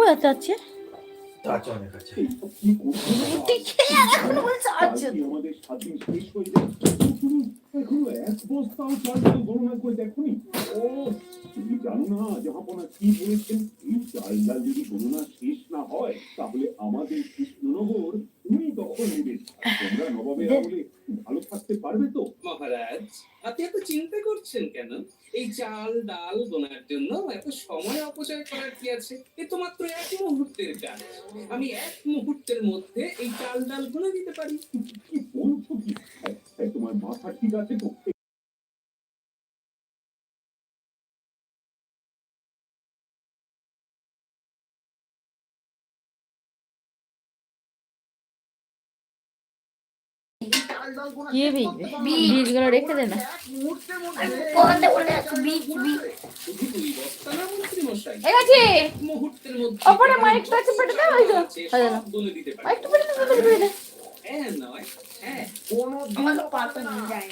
কোথায় যাচ্ছে আমাদের কৃষ্ণনগর উনি নেবেন নবাবের আমলে ভালো থাকতে পারবে তো? মহারাজ আপনি এত চিন্তা করছেন কেন? এই চাল ডাল গোনার জন্য এত সময় অপচয় করার কি আছে? এ তো মাত্র এক মুহূর্তের কাজ। আমি এক মুহূর্তের মধ্যে এই চাল ডাল গুনে দিতে পারি। কি বলছো কি? এই, এই, তোমার মাথা ঠিক আছে তো? কি বীজ বীজগুলো রেখে দে না বীজ বীজ আছে ওপরে মাইকটা একটু পেটে দাও, ওই। আছে, গেল। একটু পেটে দাও পেটে দে, পেটে দে। হ্যাঁ হ্যাঁ পাতা নিয়ে যায়